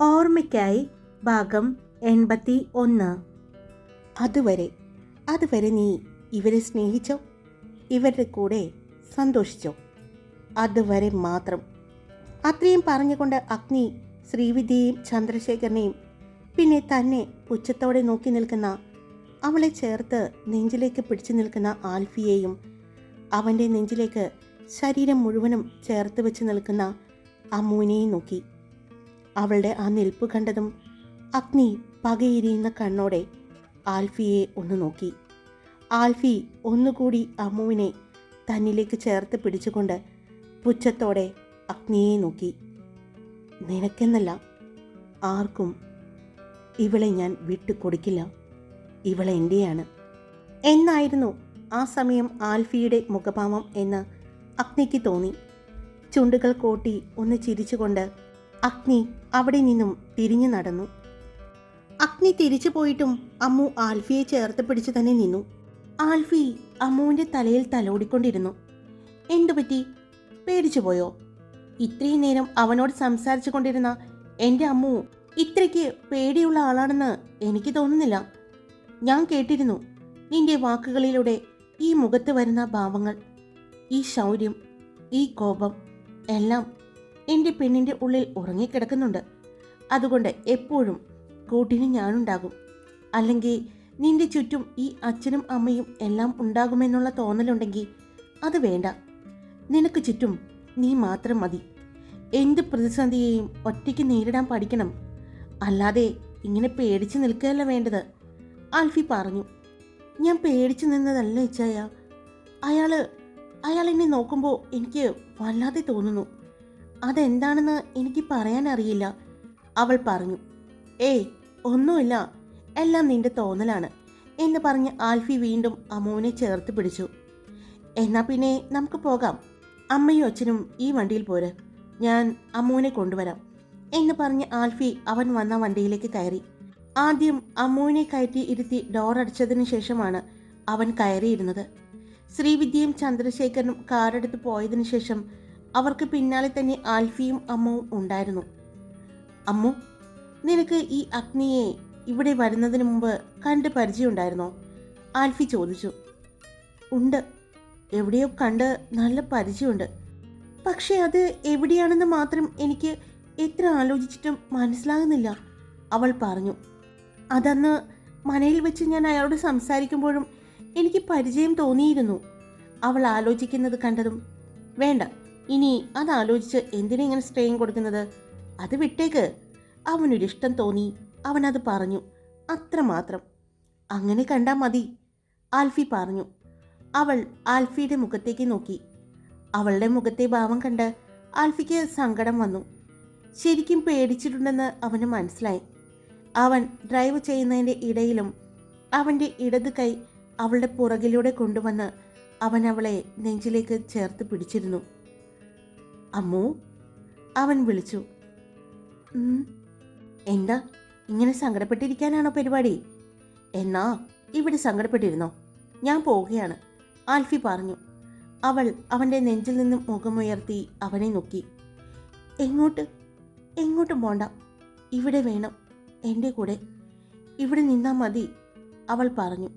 ഓർമ്മയ്ക്കായി ഭാഗം എൺപത്തി ഒന്ന് അതുവരെ അതുവരെ നീ ഇവരെ സ്നേഹിച്ചോ? ഇവരുടെ കൂടെ സന്തോഷിച്ചോ? അതുവരെ മാത്രം. അത്രയും പറഞ്ഞുകൊണ്ട് അഗ്നി ശ്രീവിദ്യയും ചന്ദ്രശേഖരനെയും പിന്നെ തന്നെ പുച്ഛത്തോടെ നോക്കി നിൽക്കുന്ന അവളെ ചേർത്ത് നെഞ്ചിലേക്ക് പിടിച്ചു നിൽക്കുന്ന ആൽഫിയെയും അവന്റെ നെഞ്ചിലേക്ക് ശരീരം മുഴുവനും ചേർത്ത് വെച്ച് നിൽക്കുന്ന അമ്മൂനെയും നോക്കി. അവളുടെ ആ നിൽപ്പ് കണ്ടതും അഗ്നി പകയിരിയുന്ന കണ്ണോടെ ആൽഫിയെ ഒന്ന് നോക്കി. ആൽഫി ഒന്നുകൂടി അമ്മുവിനെ തന്നിലേക്ക് ചേർത്ത് പിടിച്ചുകൊണ്ട് പുച്ഛത്തോടെ അഗ്നിയെ നോക്കി. നിനക്കെന്നല്ല ആർക്കും ഇവളെ ഞാൻ വിട്ടു കൊടുക്കില്ല ഇവളെ എന്റെയാണ് എന്നായിരുന്നു ആ സമയം ആൽഫിയുടെ മുഖഭാവം എന്ന് അഗ്നിക്ക് തോന്നി. ചുണ്ടുകൾ കോട്ടി ഒന്ന് ചിരിച്ചുകൊണ്ട് അഗ്നി അവിടെ നിന്നും തിരിഞ്ഞു നടന്നു. അഗ്നി തിരിച്ചു പോയിട്ടും അമ്മു ആൽഫിയെ ചേർത്ത് പിടിച്ചു തന്നെ നിന്നു. ആൽഫി അമ്മുവിന്റെ തലയിൽ തലോടിക്കൊണ്ടിരുന്നു. എന്തു പറ്റി? പേടിച്ചു പോയോ? ഇത്രയും നേരം അവനോട് സംസാരിച്ചു കൊണ്ടിരുന്ന എന്റെ അമ്മു ഇത്രയ്ക്ക് പേടിയുള്ള ആളാണെന്ന് എനിക്ക് തോന്നുന്നില്ല. ഞാൻ കേട്ടിരുന്നു നിന്റെ വാക്കുകളിലൂടെ ഈ മുഖത്ത് വരുന്ന ഭാവങ്ങൾ ഈ ശൗര്യം ഈ കോപം എല്ലാം എന്റെ പെണ്ണിന്റെ ഉള്ളിൽ ഉറങ്ങിക്കിടക്കുന്നുണ്ട്. അതുകൊണ്ട് എപ്പോഴും കൂട്ടിന് ഞാനുണ്ടാകും. അല്ലെങ്കിൽ നിന്റെ ചുറ്റും ഈ അച്ഛനും അമ്മയും എല്ലാം ഉണ്ടാകുമെന്നുള്ള തോന്നലുണ്ടെങ്കിൽ അത് വേണ്ട. നിനക്ക് ചുറ്റും നീ മാത്രം മതി. എന്ത് പ്രതിസന്ധിയെയും ഒറ്റയ്ക്ക് നേരിടാൻ പഠിക്കണം. അല്ലാതെ ഇങ്ങനെ പേടിച്ച് നിൽക്കുകയല്ല വേണ്ടത്. ആൽഫി പറഞ്ഞു. ഞാൻ പേടിച്ചു നിന്നതല്ല ഇച്ചായ. അയാൾ അയാൾ എന്നെ നോക്കുമ്പോൾ എനിക്ക് വല്ലാതെ തോന്നുന്നു. അതെന്താണെന്ന് എനിക്ക് പറയാൻ അറിയില്ല അവൾ പറഞ്ഞു ഏയ് ഒന്നുമില്ല. എല്ലാം നിന്റെ തോന്നലാണ് എന്ന് പറഞ്ഞ് ആൽഫി വീണ്ടും അമ്മുവിനെ ചേർത്ത് പിടിച്ചു. എന്നാ പിന്നെ നമുക്ക് പോകാം. അമ്മയും അച്ഛനും ഈ വണ്ടിയിൽ പോരെ. ഞാൻ അമ്മുവിനെ കൊണ്ടുവരാം എന്ന് പറഞ്ഞ് ആൽഫി അവൻ വന്ന വണ്ടിയിലേക്ക് കയറി. ആദ്യം അമ്മുവിനെ കയറ്റി ഇരുത്തി അടച്ചതിന് ശേഷമാണ് അവൻ കയറിയിരുന്നത്. ശ്രീവിദ്യയും ചന്ദ്രശേഖരനും കാറെടുത്ത് പോയതിനു ശേഷം അവർക്ക് പിന്നാലെ തന്നെ ആൽഫിയും അമ്മവും ഉണ്ടായിരുന്നു. അമ്മു നിനക്ക് ഈ അഗ്നിയെ ഇവിടെ വരുന്നതിന് മുമ്പ് കണ്ട് പരിചയമുണ്ടായിരുന്നോ? ആൽഫി ചോദിച്ചു. ഉണ്ട്. എവിടെയോ കണ്ട് നല്ല പരിചയമുണ്ട്. പക്ഷേ അത് എവിടെയാണെന്ന് മാത്രം എനിക്ക് എത്ര ആലോചിച്ചിട്ടും മനസ്സിലാകുന്നില്ല അവൾ പറഞ്ഞു. അതന്ന് മനയിൽ വെച്ച് ഞാൻ അയാളോട് സംസാരിക്കുമ്പോഴും എനിക്ക് പരിചയം തോന്നിയിരുന്നു. അവൾ ആലോചിക്കുന്നത് കണ്ടതും വേണ്ട. ഇനി അതാലോചിച്ച് എന്തിനാ ഇങ്ങനെ സ്ട്രെയിൻ കൊടുക്കുന്നത്? അത് വിട്ടേക്ക്. അവനൊരിഷ്ടം തോന്നി. അവനത് പറഞ്ഞു. അത്രമാത്രം. അങ്ങനെ കണ്ടാൽ മതി. ആൽഫി പറഞ്ഞു. അവൾ ആൽഫിയുടെ മുഖത്തേക്ക് നോക്കി. അവളുടെ മുഖത്തെ ഭാവം കണ്ട് ആൽഫിക്ക് സങ്കടം വന്നു. ശരിക്കും പേടിച്ചിട്ടുണ്ടെന്ന് അവന് മനസ്സിലായി. അവൻ ഡ്രൈവ് ചെയ്യുന്നതിന്റെ ഇടയിലും അവന്റെ ഇടത് കൈ അവളുടെ പുറകിലൂടെ കൊണ്ടുവന്ന് അവൻ അവളെ നെഞ്ചിലേക്ക് ചേർത്ത് പിടിച്ചിരുന്നു. അമ്മു അവൻ വിളിച്ചു. "ഉം, എന്താ? ഇങ്ങനെ സങ്കടപ്പെട്ടിരിക്കാനാണോ പരിപാടി? എന്നാ ഇവിടെ സങ്കടപ്പെട്ടിരുന്നോ? ഞാൻ പോവുകയാണ് ആൽഫി പറഞ്ഞു. അവൾ അവന്റെ നെഞ്ചിൽ നിന്നും മുഖമുയർത്തി അവനെ നോക്കി. എങ്ങോട്ട്? എങ്ങോട്ടും പോണ്ട. ഇവിടെ വേണം എന്റെ കൂടെ. ഇവിടെ നിന്നാൽ മതി അവൾ പറഞ്ഞു.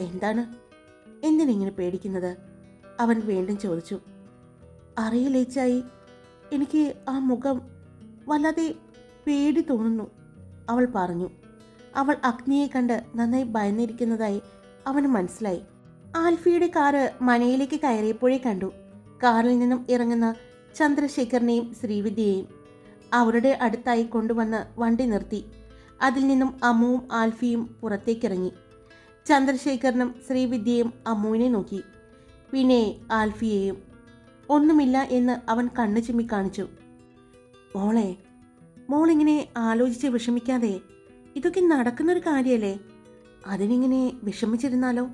എന്താണ്? എന്തിനിങ്ങനെ പേടിക്കുന്നത്? അവൻ വീണ്ടും ചോദിച്ചു. അറിയില്ലേച്ചായി എനിക്ക് ആ മുഖം വല്ലാതെ പേടി തോന്നുന്നു അവൾ പറഞ്ഞു. അവൾ അഗ്നിയെ കണ്ട് നന്നായി ഭയന്നിരിക്കുന്നതായി അവന് മനസ്സിലായി. ആൽഫിയുടെ കാറ് മനയിലേക്ക് കയറിയപ്പോഴേ കണ്ടു. കാറിൽ നിന്നും ഇറങ്ങുന്ന ചന്ദ്രശേഖരനെയും ശ്രീവിദ്യയെയും അവരുടെ അടുത്തായി കൊണ്ടുവന്ന് വണ്ടി നിർത്തി. അതിൽ നിന്നും അമ്മുവും ആൽഫിയും പുറത്തേക്കിറങ്ങി. ചന്ദ്രശേഖരനും ശ്രീവിദ്യയും അമ്മുവിനെ നോക്കി. പിന്നെ ആൽഫിയെയും ഒന്നുമില്ല എന്ന് അവൻ കണ്ണു ചിമ്മി കാണിച്ചു. മോളെ മോളിങ്ങനെ ആലോചിച്ച് വിഷമിക്കാതെ ഇതൊക്കെ നടക്കുന്നൊരു കാര്യമല്ലേ അതിനിങ്ങനെ വിഷമിച്ചിരുന്നാലോ?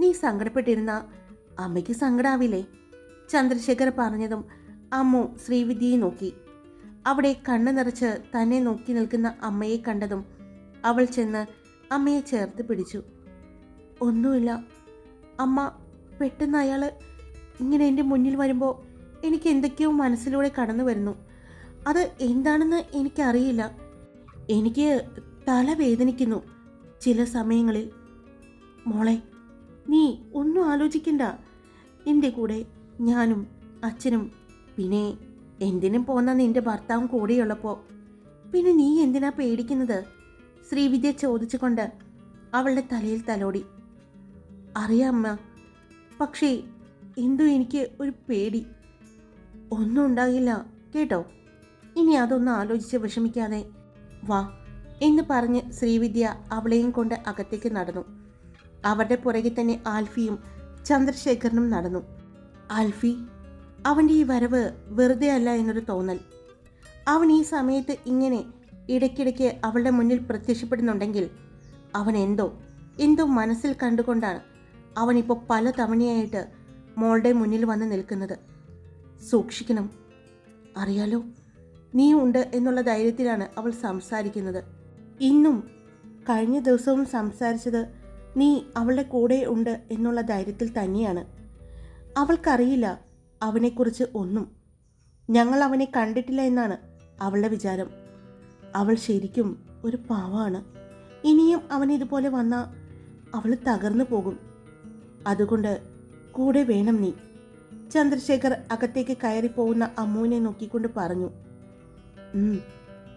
നീ സങ്കടപ്പെട്ടിരുന്ന അമ്മയ്ക്ക് സങ്കടാവില്ലേ? ചന്ദ്രശേഖർ പറഞ്ഞതും അമ്മു ശ്രീവിദ്യയെ നോക്കി. അവിടെ കണ്ണു നിറച്ച് തന്നെ നോക്കി നിൽക്കുന്ന അമ്മയെ കണ്ടതും അവൾ ചെന്ന് അമ്മയെ ചേർത്ത് പിടിച്ചു. ഒന്നുമില്ല. അമ്മ പെട്ടെന്ന് അയാൾ ഇങ്ങനെ എന്റെ മുന്നിൽ വരുമ്പോൾ എനിക്ക് എന്തൊക്കെയോ മനസ്സിലൂടെ കടന്നു വരുന്നു. അത് എന്താണെന്ന് എനിക്കറിയില്ല. എനിക്ക് തല വേദനിക്കുന്നു ചില സമയങ്ങളിൽ. മോളെ നീ ഒന്നും ആലോചിക്കണ്ട. എന്റെ കൂടെ ഞാനും അച്ഛനും പിന്നെ എന്തിനും പോന്ന നിന്റെ ഭർത്താവും കൂടെയുള്ളപ്പോൾ പിന്നെ നീ എന്തിനാ പേടിക്കുന്നത്? ശ്രീവിദ്യ ചോദിച്ചുകൊണ്ട് അവളുടെ തലയിൽ തലോടി. അറിയാം പക്ഷേ എന്തോ എനിക്ക് ഒരു പേടി. ഒന്നും ഉണ്ടാകില്ല കേട്ടോ? ഇനി അതൊന്നും ആലോചിച്ച് വിഷമിക്കാതെ. വാ എന്ന് പറഞ്ഞ് ശ്രീവിദ്യ അവളെയും കൊണ്ട് അകത്തേക്ക് നടന്നു. അവരുടെ പുറകെ തന്നെ ആൽഫിയും ചന്ദ്രശേഖരനും നടന്നു. ആൽഫി അവന്റെ ഈ വരവ് വെറുതെ അല്ല എന്നൊരു തോന്നൽ. അവൻ ഈ സമയത്ത് ഇങ്ങനെ ഇടയ്ക്കിടയ്ക്ക് അവളുടെ മുന്നിൽ പ്രത്യക്ഷപ്പെടുന്നുണ്ടെങ്കിൽ അവൻ എന്തോ എന്തോ മനസ്സിൽ കണ്ടുകൊണ്ടാണ്. അവനിപ്പോൾ പല തവണയായിട്ട് മോളുടെ മുന്നിൽ വന്ന് നിൽക്കുന്നത്. സൂക്ഷിക്കണം. അറിയാലോ നീ ഉണ്ട് എന്നുള്ള ധൈര്യത്തിലാണ് അവൾ സംസാരിക്കുന്നത്. ഇന്നും കഴിഞ്ഞ ദിവസവും സംസാരിച്ചത് നീ അവളുടെ കൂടെ ഉണ്ട് എന്നുള്ള ധൈര്യത്തിൽ തന്നെയാണ്. അവൾക്കറിയില്ല അവനെക്കുറിച്ച് ഒന്നും. ഞങ്ങൾ അവനെ കണ്ടിട്ടില്ല എന്നാണ് അവളുടെ വിചാരം. അവൾ ശരിക്കും ഒരു പാവാണ്. ഇനിയും അവൻ ഇതുപോലെ വന്നാൽ അവൾ തകർന്നു പോകും. അതുകൊണ്ട് കൂടെ വേണം നീ. ചന്ദ്രശേഖർ അകത്തേക്ക് കയറി പോകുന്ന അമ്മുവിനെ നോക്കിക്കൊണ്ട് പറഞ്ഞു. "ഉം,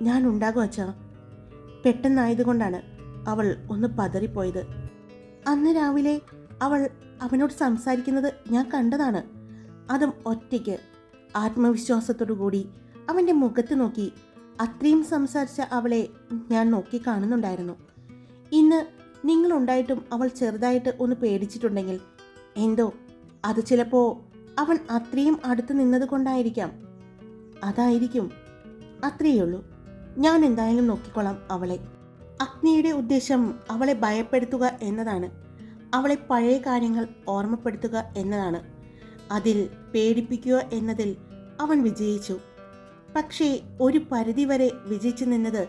ഞാൻ ഉണ്ടാകും അച്ഛാ. പെട്ടെന്നായതുകൊണ്ടാണ് അവൾ ഒന്ന് പതറിപ്പോയത്. അന്ന് രാവിലെ അവൾ അവനോട് സംസാരിക്കുന്നത് ഞാൻ കണ്ടതാണ്. അതും ഒറ്റയ്ക്ക്. ആത്മവിശ്വാസത്തോടു കൂടി അവന്റെ മുഖത്ത് നോക്കി അത്രയും സംസാരിച്ച അവളെ ഞാൻ നോക്കി കാണുന്നുണ്ടായിരുന്നു. ഇന്ന് നിങ്ങളുണ്ടായിട്ടും അവൾ ചെറുതായിട്ട് ഒന്ന് പേടിച്ചിട്ടുണ്ടെങ്കിൽ എന്തോ അത് ചിലപ്പോൾ അവൻ അത്രയും അടുത്ത് നിന്നത് കൊണ്ടായിരിക്കാം. അതായിരിക്കും. അത്രയേ ഉള്ളൂ. ഞാൻ എന്തായാലും നോക്കിക്കൊള്ളാം അവളെ. അഗ്നിയുടെ ഉദ്ദേശം അവളെ ഭയപ്പെടുത്തുക എന്നതാണ്. അവളെ പഴയ കാര്യങ്ങൾ ഓർമ്മപ്പെടുത്തുക എന്നതാണ്. അതിൽ പേടിപ്പിക്കുക എന്നതിൽ അവൻ വിജയിച്ചു. പക്ഷേ ഒരു പരിധിവരെ വിജയിച്ചു നിന്നത്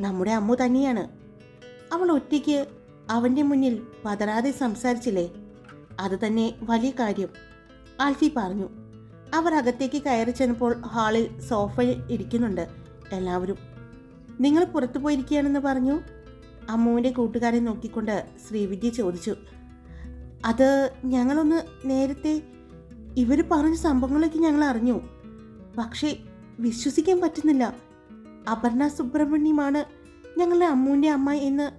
നമ്മുടെ അമ്മു തന്നെയാണ്. അവൾ ഒറ്റയ്ക്ക് അവന്റെ മുന്നിൽ പതറാതെ സംസാരിച്ചില്ലേ? അത് തന്നെ വലിയ കാര്യം. ആൽഫി പറഞ്ഞു അവർ അകത്തേക്ക് കയറി ചെന്നപ്പോൾ ഹാളിൽ സോഫയിൽ ഇരിക്കുന്നുണ്ട് എല്ലാവരും. നിങ്ങൾ പുറത്തു പോയിരിക്കുകയാണെന്ന് പറഞ്ഞു? അമ്മുവിന്റെ കൂട്ടുകാരെ നോക്കിക്കൊണ്ട് ശ്രീവിദ്യ ചോദിച്ചു അത് ഞങ്ങളൊന്ന് നേരത്തെ ഇവർ പറഞ്ഞ സംഭവങ്ങളൊക്കെ ഞങ്ങൾ അറിഞ്ഞു. പക്ഷേ വിശ്വസിക്കാൻ പറ്റുന്നില്ല. അപർണ സുബ്രഹ്മണ്യമാണ് ഞങ്ങളുടെ അമ്മുവിന്റെ അമ്മ എന്ന്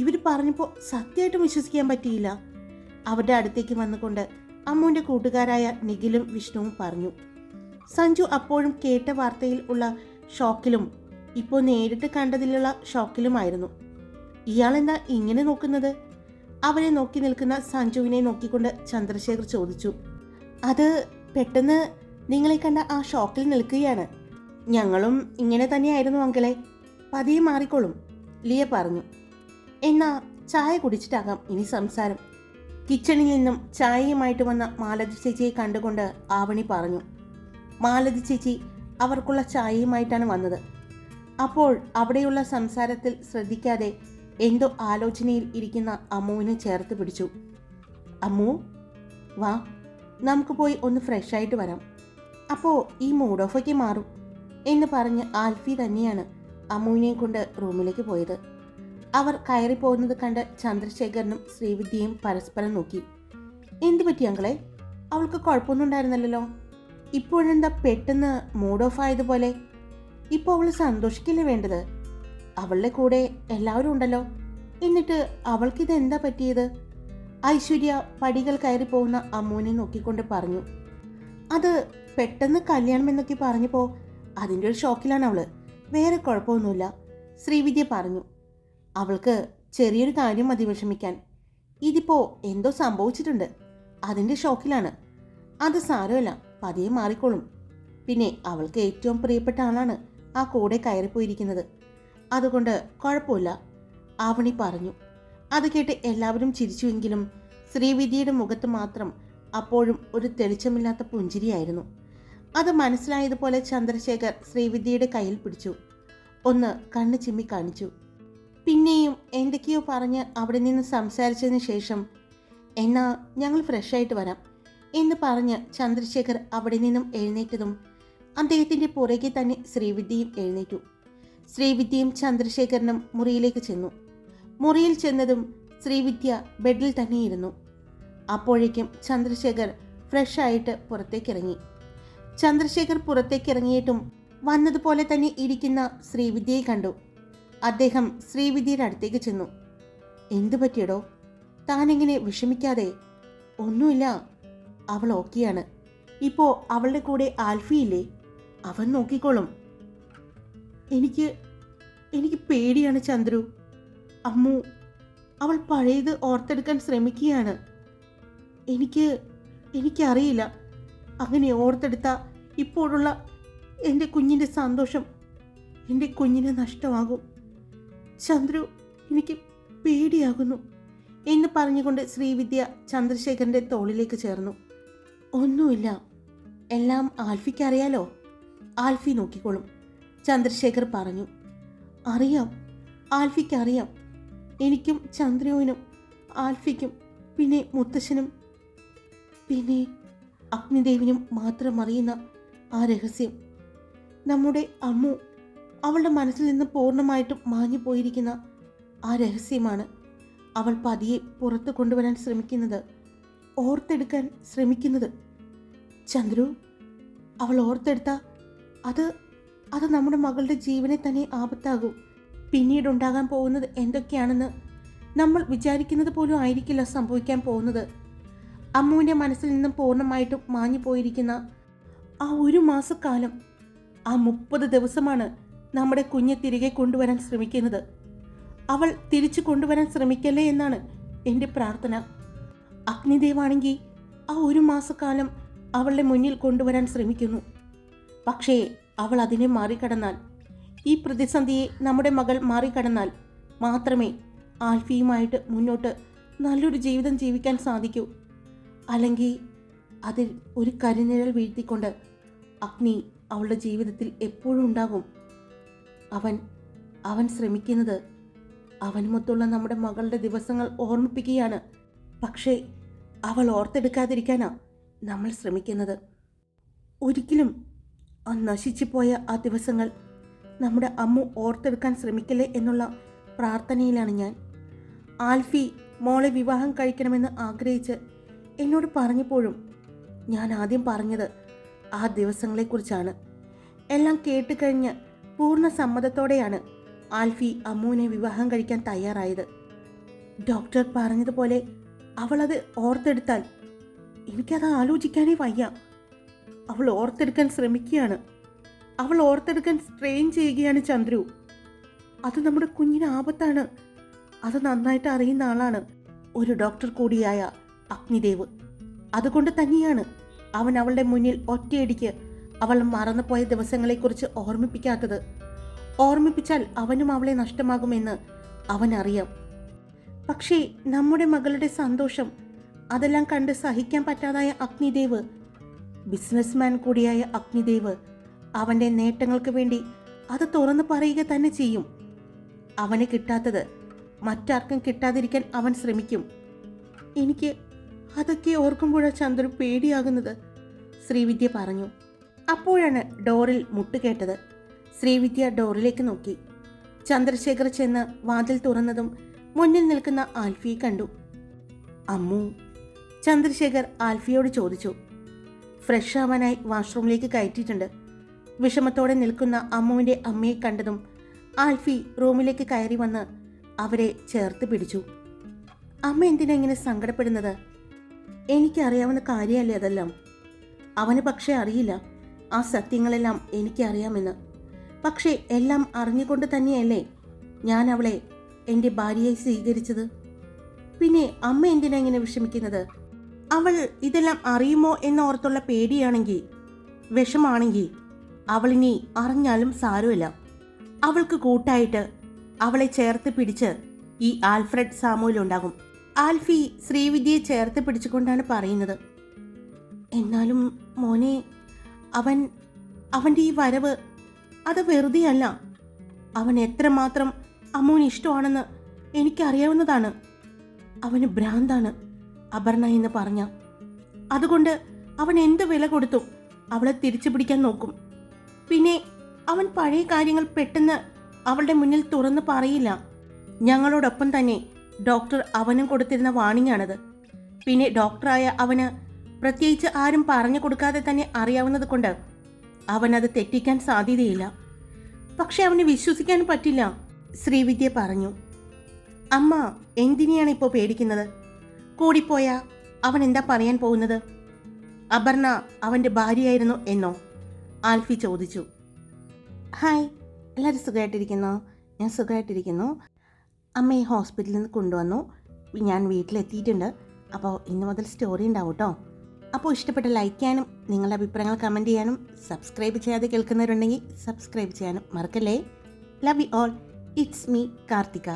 ഇവർ പറഞ്ഞപ്പോൾ സത്യമായിട്ടും വിശ്വസിക്കാൻ പറ്റിയില്ല. അവരുടെ അടുത്തേക്ക് വന്നുകൊണ്ട് അമ്മുവിന്റെ കൂട്ടുകാരായ നിഖിലും വിഷ്ണുവും പറഞ്ഞു. സഞ്ജു അപ്പോഴും കേട്ട വാർത്തയിൽ ഉള്ള ഷോക്കിലും ഇപ്പോൾ നേരിട്ട് കണ്ടതിലുള്ള ഷോക്കിലുമായിരുന്നു. ഇയാളെന്താ ഇങ്ങനെ നോക്കുന്നത്? അവനെ നോക്കി നിൽക്കുന്ന സഞ്ജുവിനെ നോക്കിക്കൊണ്ട് ചന്ദ്രശേഖർ ചോദിച്ചു. അത് പെട്ടെന്ന് നിങ്ങളെ കണ്ട ആ ഷോക്കിൽ നിൽക്കുകയാണ്. ഞങ്ങളും ഇങ്ങനെ തന്നെയായിരുന്നു അങ്കിളെ. പതിയെ മാറിക്കോളും ലിയ പറഞ്ഞു. എന്നാ ചായ കുടിച്ചിട്ടാകാം. ഇനി സംസാരം. കിച്ചണിൽ നിന്നും ചായയുമായിട്ട് വന്ന മാലതി ചേച്ചിയെ കണ്ടുകൊണ്ട് ആവണി പറഞ്ഞു. മാലതി ചേച്ചി അവർക്കുള്ള ചായയുമായിട്ടാണ് വന്നത്. അപ്പോൾ അവിടെയുള്ള സംസാരത്തിൽ ശ്രദ്ധിക്കാതെ എന്തോ ആലോചനയിൽ ഇരിക്കുന്ന അമ്മുവിനെ ചേർത്ത് പിടിച്ചു. അമ്മു വാ നമുക്ക് പോയി ഒന്ന് ഫ്രഷ് ആയിട്ട് വരാം. അപ്പോൾ ഈ മൂഡ് ഓഫൊക്കെ മാറും എന്ന് പറഞ്ഞ് ആൽഫി തന്നെയാണ് അമ്മുവിനെ കൊണ്ട് റൂമിലേക്ക് പോയത്. അവർ കയറി പോകുന്നത് കണ്ട് ചന്ദ്രശേഖരനും ശ്രീവിദ്യയും പരസ്പരം നോക്കി. എന്തു പറ്റി അങ്കളെ? അവൾക്ക് കുഴപ്പമൊന്നും ഉണ്ടായിരുന്നല്ലോ ഇപ്പോഴെന്താ പെട്ടെന്ന് മൂഡ് ഓഫ് ആയതുപോലെ? ഇപ്പോൾ അവൾ സന്തോഷിക്കില്ലേ വേണ്ടത്? അവളുടെ കൂടെ എല്ലാവരും ഉണ്ടല്ലോ. എന്നിട്ട് അവൾക്കിത് എന്താ പറ്റിയത്? ഐശ്വര്യ പടികൾ കയറി പോകുന്ന അമ്മൂനെ നോക്കിക്കൊണ്ട് പറഞ്ഞു. അത് പെട്ടെന്ന് കല്യാണം എന്നൊക്കെ പറഞ്ഞപ്പോൾ അതിന്റെ ഒരു ഷോക്കിലാണ് അവൾ. വേറെ കുഴപ്പമൊന്നുമില്ല ശ്രീവിദ്യ പറഞ്ഞു. അവൾക്ക് ചെറിയൊരു കാര്യം മതി വിഷമിക്കാൻ. ഇതിപ്പോ എന്തോ സംഭവിച്ചിട്ടുണ്ട്. അതിന്റെ ഷോക്കിലാണ്. അത് സാരമല്ല. പതിയെ മാറിക്കോളും. പിന്നെ അവൾക്ക് ഏറ്റവും പ്രിയപ്പെട്ട ആളാണ് ആ കൂടെ കയറിപ്പോയിരിക്കുന്നത്. അതുകൊണ്ട് കുഴപ്പമില്ല. ആവണി പറഞ്ഞു. അത് കേട്ട് എല്ലാവരും ചിരിച്ചുവെങ്കിലും ശ്രീവിദ്യയുടെ മുഖത്ത് മാത്രം അപ്പോഴും ഒരു തെളിച്ചമില്ലാത്ത പുഞ്ചിരിയായിരുന്നു. അത് മനസ്സിലായതുപോലെ ചന്ദ്രശേഖർ ശ്രീവിദ്യയുടെ കയ്യിൽ പിടിച്ചു. ഒന്ന് കണ്ണ് ചിമ്മി കാണിച്ചു. പിന്നെയും എന്തൊക്കെയോ പറഞ്ഞ് അവിടെ നിന്ന് സംസാരിച്ചതിന് ശേഷം എന്നാ ഞങ്ങൾ ഫ്രഷ് ആയിട്ട് വരാം എന്ന് പറഞ്ഞ് ചന്ദ്രശേഖർ അവിടെ നിന്നും എഴുന്നേറ്റതും അദ്ദേഹത്തിന്റെ പുറകെ തന്നെ ശ്രീവിദ്യയും എഴുന്നേറ്റു. ശ്രീവിദ്യയും ചന്ദ്രശേഖരനും മുറിയിലേക്ക് ചെന്നു. മുറിയിൽ ചെന്നതും ശ്രീവിദ്യ ബെഡിൽ തന്നെ ഇരുന്നു. അപ്പോഴേക്കും ചന്ദ്രശേഖർ ഫ്രഷ് ആയിട്ട് പുറത്തേക്ക് ഇറങ്ങി ചന്ദ്രശേഖർ പുറത്തേക്കിറങ്ങിയിട്ടും വന്നതുപോലെ തന്നെ ഇരിക്കുന്ന ശ്രീവിദ്യയെ കണ്ടു. അദ്ദേഹം ശ്രീവിദ്യയുടെ അടുത്തേക്ക് ചെന്നു. എന്തു പറ്റിയടോ? താനെങ്ങനെ വിഷമിക്കാതെ? ഒന്നുമില്ല. അവൾ ഓക്കെയാണ്. ഇപ്പോൾ അവളുടെ കൂടെ ആൽഫിയില്ലേ? അവൻ നോക്കിക്കോളും. എനിക്ക് എനിക്ക് പേടിയാണ് ചന്ദ്രു. അമ്മു അവൾ പഴയത് ഓർത്തെടുക്കാൻ ശ്രമിക്കുകയാണ്. എനിക്ക് എനിക്കറിയില്ല. അങ്ങനെ ഓർത്തെടുത്ത ഇപ്പോഴുള്ള എന്റെ കുഞ്ഞിന്റെ സന്തോഷം എന്റെ കുഞ്ഞിനെ നഷ്ടമാകും. ചന്ദ്രു എനിക്ക് പേടിയാകുന്നു എന്ന് പറഞ്ഞുകൊണ്ട് ശ്രീവിദ്യ ചന്ദ്രശേഖരന്റെ തോളിലേക്ക് ചേർന്നു. ഒന്നുമില്ല എല്ലാം ആൽഫിക്ക് അറിയാലോ? ആൽഫി നോക്കിക്കോളും ചന്ദ്രശേഖർ പറഞ്ഞു. അറിയാം ആൽഫിക്ക് അറിയാം എനിക്കും ചന്ദ്രുവിനും ആൽഫിക്കും പിന്നെ മുത്തശ്ശനും പിന്നെ അഗ്നിദേവിനും മാത്രം അറിയുന്ന ആ രഹസ്യം. നമ്മുടെ അമ്മു അവളുടെ മനസ്സിൽ നിന്ന് പൂർണമായിട്ടും മാഞ്ഞു പോയിരിക്കുന്ന ആ രഹസ്യമാണ് അവൾ പതിയെ പുറത്ത് കൊണ്ടുവരാൻ ശ്രമിക്കുന്നത് ഓർത്തെടുക്കാൻ ശ്രമിക്കുന്നത്. ചന്ദ്രു അവൾ ഓർത്തെടുത്ത അത് അത് നമ്മുടെ മകളുടെ ജീവനെ തന്നെ ആപത്താകും. പിന്നീടുണ്ടാകാൻ പോകുന്നത് എന്തൊക്കെയാണെന്ന് നമ്മൾ വിചാരിക്കുന്നത് പോലും ആയിരിക്കില്ല സംഭവിക്കാൻ പോകുന്നത്. അമ്മുവിന്റെ മനസ്സിൽ നിന്നും പൂർണമായിട്ടും മാഞ്ഞു പോയിരിക്കുന്ന ആ ഒരു മാസക്കാലം ആ മുപ്പത് ദിവസമാണ് നമ്മുടെ കുഞ്ഞെ തിരികെ കൊണ്ടുവരാൻ ശ്രമിക്കുന്നത്. അവൾ തിരിച്ചു കൊണ്ടുവരാൻ ശ്രമിക്കല്ലേ എന്നാണ് എന്റെ പ്രാർത്ഥന. അഗ്നിദേവാണെങ്കിൽ ആ ഒരു മാസക്കാലം അവളുടെ മുന്നിൽ കൊണ്ടുവരാൻ ശ്രമിക്കുന്നു. പക്ഷേ അവൾ അതിനെ മാറിക്കടന്നാൽ ഈ പ്രതിസന്ധിയെ നമ്മുടെ മകൾ മാറിക്കടന്നാൽ മാത്രമേ ആൽഫിയുമായിട്ട് മുന്നോട്ട് നല്ലൊരു ജീവിതം ജീവിക്കാൻ സാധിക്കൂ. അല്ലെങ്കിൽ അതിൽ ഒരു കരിനിഴൽ വീഴ്ത്തിക്കൊണ്ട് അഗ്നി അവളുടെ ജീവിതത്തിൽ എപ്പോഴും ഉണ്ടാകും. അവൻ അവൻ ശ്രമിക്കുന്നത് അവനുമൊത്തുള്ള നമ്മുടെ മകളുടെ ദിവസങ്ങൾ ഓർമ്മിപ്പിക്കുകയാണ്. പക്ഷേ അവൾ ഓർത്തെടുക്കാതിരിക്കാനാ നമ്മൾ ശ്രമിക്കുന്നത്. ഒരിക്കലും ആ നശിച്ചു പോയ ആ ദിവസങ്ങൾ നമ്മുടെ അമ്മു ഓർത്തെടുക്കാൻ ശ്രമിക്കല്ലേ എന്നുള്ള പ്രാർത്ഥനയിലാണ് ഞാൻ. ആൽഫി മോളെ വിവാഹം കഴിക്കണമെന്ന് ആഗ്രഹിച്ച് എന്നോട് പറഞ്ഞപ്പോഴും ഞാൻ ആദ്യം പറഞ്ഞത് ആ ദിവസങ്ങളെക്കുറിച്ചാണ്. എല്ലാം കേട്ടുകഴിഞ്ഞ് പൂർണ സമ്മതത്തോടെയാണ് ആൽഫി അമ്മുവിനെ വിവാഹം കഴിക്കാൻ തയ്യാറായത്. ഡോക്ടർ പറഞ്ഞതുപോലെ അവളത് ഓർത്തെടുത്താൽ എനിക്കത് ആലോചിക്കാനേ വയ്യ. അവൾ ഓർത്തെടുക്കാൻ ശ്രമിക്കുകയാണ്. അവൾ ഓർത്തെടുക്കാൻ സ്ട്രെയിൻ ചെയ്യുകയാണ് ചന്ദ്രു. അത് നമ്മുടെ കുഞ്ഞിന് ആപത്താണ്. അത് നന്നായിട്ട് അറിയുന്ന ആളാണ് ഒരു ഡോക്ടർ കൂടിയായ അഗ്നിദേവ്. അതുകൊണ്ട് തന്നെയാണ് അവൻ അവളുടെ മുന്നിൽ ഒറ്റയടിക്ക് അവൾ മറന്നുപോയ ദിവസങ്ങളെക്കുറിച്ച് ഓർമ്മിപ്പിക്കാത്തത്. ഓർമ്മിപ്പിച്ചാൽ അവനും അവളെ നഷ്ടമാകുമെന്ന് അവനറിയാം. പക്ഷേ നമ്മുടെ മകളുടെ സന്തോഷം അതെല്ലാം കണ്ട് സഹിക്കാൻ പറ്റാതായ അഗ്നിദേവ് ബിസിനസ്മാൻ കൂടിയായ അഗ്നിദേവ് അവന്റെ നേട്ടങ്ങൾക്ക് വേണ്ടി അത് തുറന്നു പറയുക തന്നെ ചെയ്യും. അവന് കിട്ടാത്തത് മറ്റാർക്കും കിട്ടാതിരിക്കാൻ അവൻ ശ്രമിക്കും. എനിക്ക് അതൊക്കെ ഓർക്കുമ്പോഴാണ് ചന്ദ്രൻ പേടിയാകുന്നത് ശ്രീവിദ്യ പറഞ്ഞു. അപ്പോഴാണ് ഡോറിൽ മുട്ടുകേട്ടത് ശ്രീവിദ്യ ഡോറിലേക്ക് നോക്കി. ചന്ദ്രശേഖർ ചെന്ന് വാതിൽ തുറന്നതും മുന്നിൽ നിൽക്കുന്ന ആൽഫിയെ കണ്ടു. അമ്മു ചന്ദ്രശേഖർ ആൽഫിയോട് ചോദിച്ചു. ഫ്രഷ് ആവാനായി വാഷ്റൂമിലേക്ക് കയറ്റിയിട്ടുണ്ട്. വിഷമത്തോടെ നിൽക്കുന്ന അമ്മുവിന്റെ അമ്മയെ കണ്ടതും ആൽഫി റൂമിലേക്ക് കയറി വന്ന് അവരെ ചേർത്ത് പിടിച്ചു. അമ്മ എന്തിനാ ഇങ്ങനെ സങ്കടപ്പെടുന്നത്? എനിക്കറിയാവുന്ന കാര്യമല്ലേ അതെല്ലാം? അവന് പക്ഷേ അറിയില്ല. ആ സത്യങ്ങളെല്ലാം എനിക്കറിയാമെന്ന്. പക്ഷേ എല്ലാം അറിഞ്ഞുകൊണ്ട് തന്നെയല്ലേ ഞാൻ അവളെ എന്റെ ഭാര്യയായി സ്വീകരിച്ചത്? പിന്നെ അമ്മ എന്തിനാ ഇങ്ങനെ വിഷമിക്കുന്നത്? അവൾ ഇതെല്ലാം അറിയുമോ എന്നോർത്തുള്ള പേടിയാണെങ്കിൽ വിഷമാണെങ്കിൽ അവളിനി അറിഞ്ഞാലും സാരമില്ല. അവൾക്ക് കൂട്ടായിട്ട് അവളെ ചേർത്ത് പിടിച്ച് ഈ ആൽഫ്രഡ് സാമുവിലുണ്ടാകും ആൽഫി ശ്രീവിദ്യയെ ചേർത്ത് പിടിച്ചുകൊണ്ടാണ് പറയുന്നത്. എന്നാലും മോനെ അവൻ അവന്റെ ഈ വരവ് അത് വെറുതെയല്ല. അവൻ എത്രമാത്രം അമ്മൂന് ഇഷ്ടമാണെന്ന് എനിക്കറിയാവുന്നതാണ്. അവന് ഭ്രാന്താണ് അപർണ എന്ന് പറഞ്ഞ. അതുകൊണ്ട് അവൻ എന്ത് വില കൊടുത്തു അവളെ തിരിച്ചു പിടിക്കാൻ നോക്കും. പിന്നെ അവൻ പഴയ കാര്യങ്ങൾ പെട്ടെന്ന് അവളുടെ മുന്നിൽ തുറന്നു പറയില്ല. ഞങ്ങളോടൊപ്പം തന്നെ ഡോക്ടർ അവനും കൊടുത്തിരുന്ന വാണിംഗ് ആണത് പിന്നെ ഡോക്ടറായ അവന് പ്രത്യേകിച്ച് ആരും പറഞ്ഞു കൊടുക്കാതെ തന്നെ അറിയാവുന്നത് കൊണ്ട് അവനത് തെറ്റിക്കാൻ സാധ്യതയില്ല. പക്ഷെ അവന് വിശ്വസിക്കാൻ പറ്റില്ല ശ്രീവിദ്യ പറഞ്ഞു. അമ്മ എന്തിനെയാണ് ഇപ്പോൾ പേടിക്കുന്നത്? കൂടിപ്പോയാ അവൻ എന്താ പറയാൻ പോകുന്നത്? അപർണ അവന്റെ ഭാര്യയായിരുന്നു എന്നോ? ആൽഫി ചോദിച്ചു. ഹായ് എല്ലാവരും സുഖമായിട്ടിരിക്കുന്നു? ഞാൻ സുഖമായിട്ടിരിക്കുന്നു. അമ്മയെ ഹോസ്പിറ്റലിൽ നിന്ന് കൊണ്ടുവന്നു. ഞാൻ വീട്ടിലെത്തിയിട്ടുണ്ട്. അപ്പോൾ ഇന്ന് മുതൽ സ്റ്റോറി ഉണ്ടാവും കേട്ടോ. അപ്പോൾ ഇഷ്ടപ്പെട്ട ലൈക്ക് ചെയ്യാനും നിങ്ങളുടെ അഭിപ്രായങ്ങൾ കമന്റ് ചെയ്യാനും സബ്സ്ക്രൈബ് ചെയ്യാതെ കേൾക്കുന്നവരുണ്ടെങ്കിൽ സബ്സ്ക്രൈബ് ചെയ്യാനും മറക്കല്ലേ? Love you all it's me Karthika